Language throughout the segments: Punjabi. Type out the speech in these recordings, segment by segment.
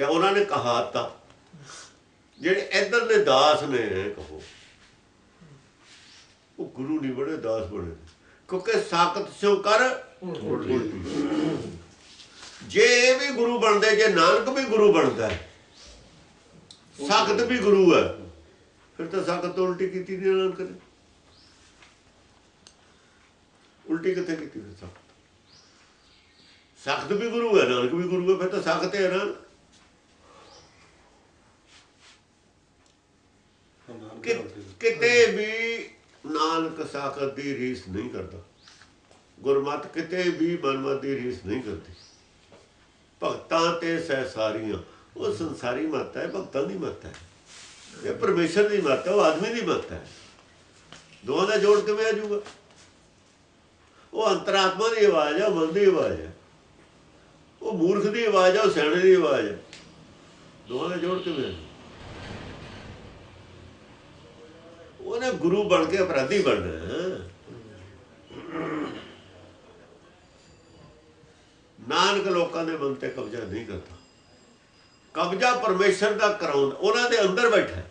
ਜਾਂ ਉਹਨਾਂ ਨੇ ਕਹਾਤਾ ਜਿਹੜੇ ਇੱਧਰ ਦੇ ਦਾਸ ਨੇ ਕਹੋ। ਉਹ ਗੁਰੂ ਨਹੀਂ ਬਣੇ, ਦਾਸ ਬਣੇ। ਕਿਉਂਕਿ ਸਾਖਤ ਸਿਓ ਕਰ, ਉਲਟੀ। ਜੇ ਵੀ ਗੁਰੂ ਬਣਦੇ, ਜੇ ਨਾਨਕ ਵੀ ਗੁਰੂ ਬਣਦਾ ਸਾਖਤ ਵੀ ਗੁਰੂ ਹੈ, ਫਿਰ ਤਾਂ ਸਾਖਤ ਉਲਟੀ ਕੀਤੀ ਨਹੀਂ ਨਾਨਕ ਨੇ। ਉਲਟੀ ਕਿੱਥੇ ਕੀਤੀ ਫਿਰ ਸਾਖਤ? ਵੀ ਗੁਰੂ ਹੈ, ਨਾਨਕ ਵੀ ਗੁਰੂ ਹੈ, ਫਿਰ ਤਾਂ ਸਾਖਤ ਹੈ ਨਾ ਕਿ ਕਿਤੇ ਵੀ ਨਾਨਕ ਸਾਖਤ ਦੀ ਰੀਸ ਨਹੀਂ ਕਰਦਾ। ਗੁਰਮਤ ਕਿਤੇ ਵੀ ਮਨਮਤ ਦੀ ਰੀਸ ਨਹੀਂ ਕਰਦੀ। ਭਗਤਾਂ ਤੇ ਸਹਿਸਾਰੀਆਂ ਉਹ ਸੰਸਾਰੀ ਮਤ ਹੈ, ਭਗਤਾਂ ਦੀ ਮਤ ਹੈ। ਇਹ ਪਰਮੇਸ਼ਰ ਦੀ ਮਤ ਹੈ, ਉਹ ਆਦਮੀ ਦੀ ਮਤ ਹੈ। ਦੋਹਾਂ ਦਾ ਜੋੜ ਕਿਵੇਂ ਆ ਜੂਗਾ ਉਹ ਅੰਤਰਾਤਮਾ ਦੀ ਆਵਾਜ਼ ਹੈ, ਉਹ ਮਨ ਦੀ ਆਵਾਜ਼ ਹੈ। ਉਹ ਮੂਰਖ ਦੀ ਆਵਾਜ਼ ਹੈ, ਉਹ ਸਿਆਣੇ ਦੀ ਆਵਾਜ਼ ਹੈ। ਦੋਹਾਂ ਦਾ ਜੋੜ ਕਿਵੇਂ ਆ ਜਾਊ? ਗੁਰੂ ਬਣ ਕੇ ਅਪਰਾਧੀ ਬਣਨਾ। ਨਾਨਕ ਲੋਕਾਂ ਦੇ ਮਨ ਤੇ ਕਬਜ਼ਾ ਨਹੀਂ ਕਰਦਾ। ਕਬਜ਼ਾ ਪਰਮੇਸ਼ਰ ਦਾ ਕਰਾਉਂਦਾ, ਉਹਨਾਂ ਦੇ ਅੰਦਰ ਬੈਠਾ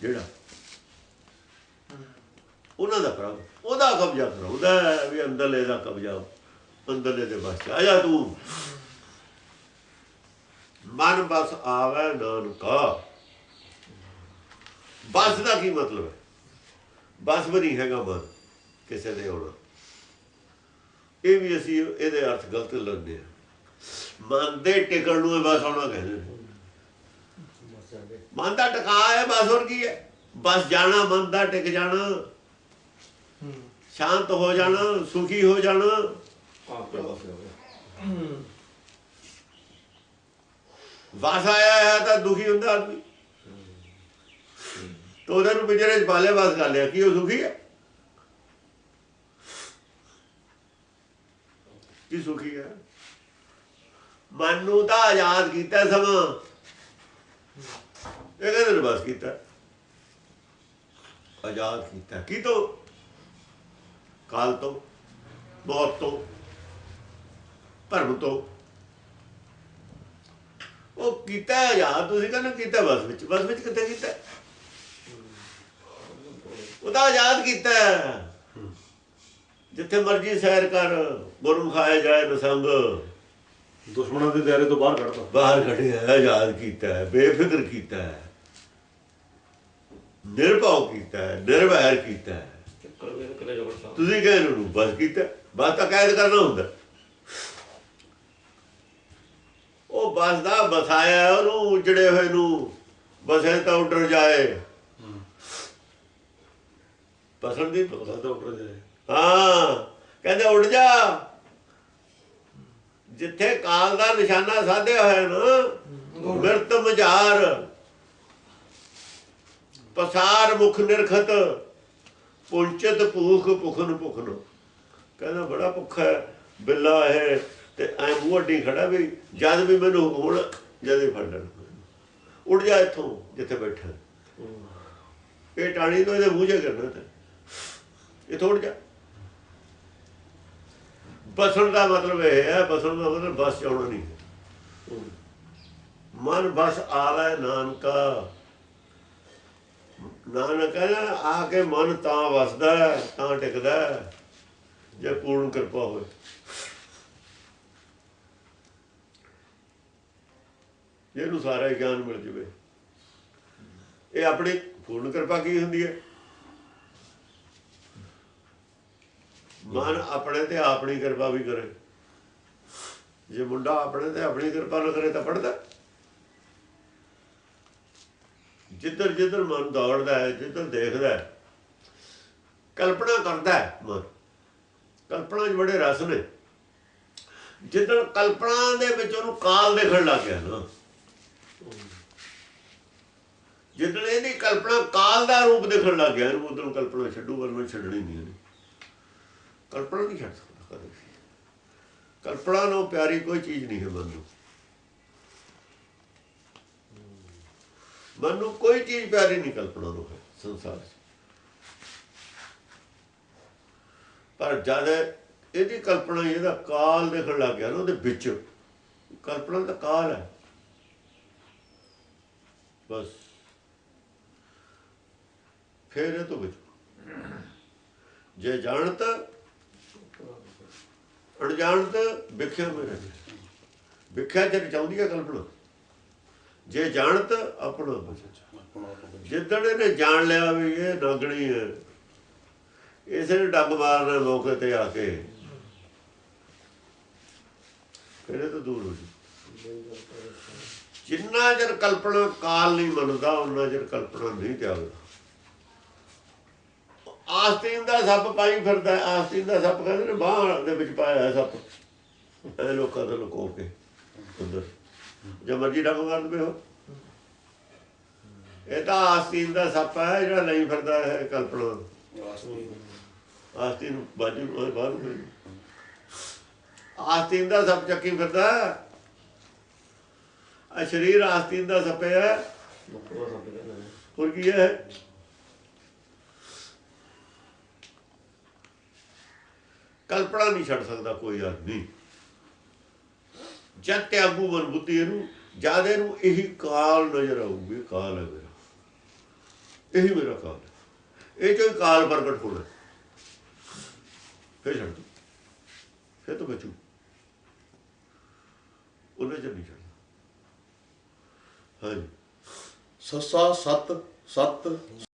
ਜਿਹੜਾ। ਉਹਨਾਂ ਦਾ ਪ੍ਰਭ ਉਹਦਾ ਕਬਜ਼ਾ ਕਰਾਉਂਦਾ ਵੀ ਅੰਦਰਲੇ ਦਾ ਕਬਜ਼ਾ, ਅੰਦਰਲੇ ਦੇ ਬਸ ਆ ਜਾ ਤੂੰ। ਮਨ ਬਸ ਆਵੇ ਨਾਨਕਾ। ਬਸ ਦਾ ਕੀ ਮਤਲਬ ਹੈ? ਬਸ ਵੀ ਨਹੀਂ ਹੈਗਾ ਮਨ ਕਿਸੇ ਦੇ ਹੋਣਾ। ਇਹ ਵੀ ਅਸੀਂ ਇਹਦੇ ਅਰਥ ਗਲਤ ਲੈਂਦੇ ਆ ਮਨ ਦੇ ਟਿਕਣ ਨੂੰ ਬਸ ਆਉਣਾ ਕਹਿੰਦੇ ਮਨ ਦਾ ਟਿਕਾ ਹੈ ਬਸ ਹੋਰ ਕੀ ਹੈ? ਬਸ ਜਾਣਾ ਮਨ ਦਾ ਟਿਕ ਜਾਣਾ। ਸ਼ਾਂਤ ਹੋ ਜਾਣਾ ਸੁਖੀ ਹੋ ਜਾਣਾ। ਵਸ ਆਇਆ ਹੈ ਤਾਂ ਦੁਖੀ ਹੁੰਦਾ ਆਦਮੀ। ਤੋ ਉਹਦੇ ਨੂੰ ਪਿੰਜਰੇ 'ਚ ਪਾਲੇ ਬਸ ਕਰ ਲਿਆ, ਕਿ ਉਹ ਸੁਖੀ ਹੈ? ਕੀ ਸੁਖੀ ਹੈ? ਮਨ ਨੂੰ ਤਾਂ ਆਜ਼ਾਦ ਕੀਤਾ ਸਮਾਂ। ਇਹ ਕਹਿੰਦੇ ਨੇ ਬਸ ਕੀਤਾ? ਆਜ਼ਾਦ ਕੀਤਾ। ਕੀ ਤੋਂ? ਕਾਲ ਤੋਂ ਮੌਤ ਤੋਂ ਭਰਮ ਤੋਂ। ਉਹ ਕੀਤਾ ਆਜ਼ਾਦ, ਤੁਸੀਂ ਕਹਿੰਦੇ ਕੀਤਾ ਬਸ ਵਿੱਚ। ਬਸ ਵਿੱਚ ਕਿੱਥੇ ਕੀਤਾ? ਉਹਦਾ ਆਜ਼ਾਦ ਕੀਤਾ। ਜਿੱਥੇ ਮਰਜ਼ੀ ਸੈਰ ਕਰ ਗੁਰਮੁਖ ਆਇਆ ਜਾਏ ਨਸੰਗ ਦੁਸ਼ਮਣਾਂ ਦੇ ਦਾਇਰੇ ਤੋਂ ਬਾਹਰ ਕੱਢਦਾ ਬਾਹਰ ਕੱਢਿਆ ਆਜ਼ਾਦ ਕੀਤਾ ਹੈ ਬੇਫਿਕਰ ਕੀਤਾ ਹੈ। ਨਿਰਭਉ ਕੀਤਾ ਹੈ ਨਿਰਵੈਰ ਕੀਤਾ ਹੈ। ਤੁਸੀਂ ਕਹਿੰਦੇ ਨੂੰ ਬਸ ਕੀਤਾ ਬਸ ਤਾਂ ਕੈਦ ਕਰਨਾ ਹੁੰਦਾ। ਉਹ ਬਸ ਦਾ ਬਸਾਇਆ ਉਹਨੂੰ ਉਜੜੇ ਹੋਏ ਨੂੰ ਬਸੇ ਤਾਂ ਉੱਡਰ ਜਾਏ। ਪਸੰਦ ਦੀ ਉਹਦਾ ਉੱਪਰ ਜਾਏ ਹਾਂ, ਕਹਿੰਦੇ ਉੱਡ ਜਾ। ਜਿੱਥੇ ਕਾਲ ਦਾ ਨਿਸ਼ਾਨਾ ਸਾਧਿਆ ਹੋਇਆ ਨਾ, ਮਿਰਤ ਮਝਾਰ। ਪਸਾਰ ਮੁਖ ਨਿਰਖਤ, ਪੁੰਚਤ ਭੂਖ ਭੁਖਨ ਭੁਖਨ। ਕਹਿੰਦਾ ਬੜਾ ਭੁੱਖਾ ਹੈ, ਬਿੱਲਾ ਹੈ ਤੇ ਐ ਮੂੰਹ ਅੱਡੀ ਖੜਾ ਵੀ ਜਦ ਵੀ ਮੈਨੂੰ ਹੁਣ, ਜਦ ਹੀ ਫੜ ਲੈਣ। ਉੱਡ ਜਾ ਇੱਥੋਂ, ਜਿੱਥੇ ਬੈਠਾ। ਇਹ ਟਾਣੀ ਤੋਂ ਇਹਦੇ ਮੂੰਹ 'ਚ ਕਰਨਾ ਤੇ। ਇਹ ਉੱਡ ਜਾ ਬਸਣ ਦਾ ਮਤਲਬ ਇਹ ਹੈ, ਬਸਣ ਦਾ ਮਤਲਬ ਬਸ ਚਾਉਣਾ ਨਹੀਂ। ਮਨ ਬਸ ਆਵੇ ਨਾਨਕਾ। ਨਾਨਕ ਕਹਿੰਦਾ ਆ ਕੇ ਮਨ ਤਾਂ ਵਸਦਾ ਤਾਂ ਟਿਕਦਾ ਜੇ ਪੂਰਨ ਕਿਰਪਾ ਹੋਵੇ। ਇਹਨੂੰ ਸਾਰਾ ਗਿਆਨ ਮਿਲ ਜਵੇ। ਇਹ ਆਪਣੀ ਪੂਰਨ ਕਿਰਪਾ ਕੀ ਹੁੰਦੀ ਹੈ? ਮਨ ਆਪਣੇ ਤੇ ਆਪਣੀ ਕਿਰਪਾ ਵੀ ਕਰੇ। ਜੇ ਮੁੰਡਾ ਆਪਣੇ ਤੇ ਆਪਣੀ ਕਿਰਪਾ ਨਾ ਕਰੇ ਤਾਂ ਪੜਦਾ। ਜਿੱਧਰ ਜਿੱਧਰ ਮਨ ਦੌੜਦਾ ਹੈ, ਜਿੱਧਰ ਦੇਖਦਾ ਹੈ, ਕਲਪਨਾ ਕਰਦਾ ਹੈ ਮਨ। ਕਲਪਨਾ 'ਚ ਬੜੇ ਰਸ ਨੇ। ਜਿੱਦਣ ਕਲਪਨਾ ਦੇ ਵਿੱਚ ਉਹਨੂੰ ਕਾਲ ਦੇਖਣ ਲੱਗ ਗਿਆ ਨਾ। ਜਿੱਦਣ ਇਹਦੀ ਕਲਪਨਾ ਕਾਲ ਦਾ ਰੂਪ ਦੇਖਣ ਲੱਗ ਗਿਆ, ਇਹਨੂੰ ਉਦੋਂ ਕਲਪਨਾ ਛੱਡੂ, ਪਰ ਵਰਨਾ ਛੱਡਣੀ ਨਹੀਂ ਕਲਪਨਾ ਨਹੀਂ ਛੱਡ ਸਕਦਾ ਕਦੇ ਕਲਪਨਾ ਨੂੰ ਪਿਆਰੀ ਕੋਈ ਚੀਜ਼ ਨਹੀਂ ਹੈ ਮਨ ਨੂੰ। ਮਨ ਨੂੰ ਕੋਈ ਚੀਜ਼ ਪਿਆਰੀ ਨਹੀਂ ਕਲਪਨਾ ਨੂੰ ਹੈ ਸੰਸਾਰ 'ਚ। ਪਰ ਜਦ ਇਹਦੀ ਕਲਪਨਾ ਇਹਦਾ ਕਾਲ ਦੇਖਣ ਲੱਗ ਗਿਆ ਨਾ ਉਹਦੇ ਵਿੱਚ, ਕਲਪਨਾ ਦਾ ਕਾਲ ਹੈ। ਬਸ। ਫੇਰ ਇਹ ਤੋਂ ਬਚੋ। ਜੇ ਜਾਣਤ ਅਣਜਾਣਤ ਵਿਖਿਆ ਮੇਰੇ ਵਿਖਿਆ ਚ ਚਾਹੁੰਦੀ ਹੈ ਕਲਪਨਾ ਜੇ ਜਾਣਤ, ਆਪਣਾ ਬਚੋ ਜਿੱਦਣ ਇਹਨੇ ਜਾਣ ਲਿਆ ਵੀ ਇਹ ਨਾਗਣੀ ਹੈ, ਇਸੇ ਨੇ ਡੰਗ ਮਾਰਨਾ ਲੋਕ ਤੇ ਆ ਕੇ। ਫਿਰ ਇਹ ਤਾਂ ਦੂਰ ਹੋ ਜੀ ਜਿੰਨਾ ਚਿਰ ਕਲਪਨਾ ਕਾਲ ਨਹੀਂ ਮੰਨਦਾ ਉਹਨਾਂ ਚਿਰ ਕਲਪਨਾ ਨਹੀਂ ਤਿਆਗਦਾ। ਆਸਤੀਨ ਦਾ ਸੱਪ ਪਾਈ ਫਿਰਦਾ ਆਸਤੀਨ ਦਾ ਸੱਪ ਕਹਿੰਦੇ ਨੇ ਬਾਹ ਦੇ ਵਿੱਚ ਪਾਇਆ ਹੈ ਸੱਪ। ਇਹ ਲੋਕਾਂ ਤੋਂ ਲੁਕੋ ਕੇ ਅੰਦਰ। ਜੇ ਮਰਜ਼ੀ ਡੰਗ ਮਾਰ ਦਵੇ ਹੋ ਇਹ ਤਾਂ ਆਸਤੀਨ ਦਾ ਸੱਪ ਹੈ ਜਿਹੜਾ ਨਹੀਂ ਫਿਰਦਾ ਹੈ ਕਲਪਨਾ ਆਸਤੀਨ ਬਾਜੂ ਨੂੰ ਬਾਹਰ ਆਸਤੀਨ ਦਾ ਸੱਪ ਚੱਕੀ ਫਿਰਦਾ ਆ ਸਰੀਰ ਆਸਤੀਨ ਦਾ ਸੱਪ ਹੈ। ਹੋਰ ਕੀ ਹੈ? ਕਲਪਨਾ ਨਹੀਂ ਛੱਡ ਸਕਦਾ ਕੋਈ ਆਦਮੀ ਜਦ ਤਿਆਗੂ ਮਨ ਬੁੱਧੀ ਇਹਨੂੰ, ਜਦ ਇਹਨੂੰ ਇਹੀ ਕਾਲ ਨਜ਼ਰ ਆਊਗੀ ਕਾਲ ਹੈ ਮੇਰਾ। ਇਹੀ ਮੇਰਾ ਕਾਲ ਇਹ ਜੋ ਕਾਲ ਪ੍ਰਗਟ ਹੋਣਾ। ਫਿਰ ਛੱਡ ਫਿਰ ਤਾਂ ਬਚੂ। ਉਹਨੇ ਚ ਨਹੀਂ ਛੱਡਦਾ ਹਾਂਜੀ। ਸੱਸਾ ਸੱਤ ਸੱਤ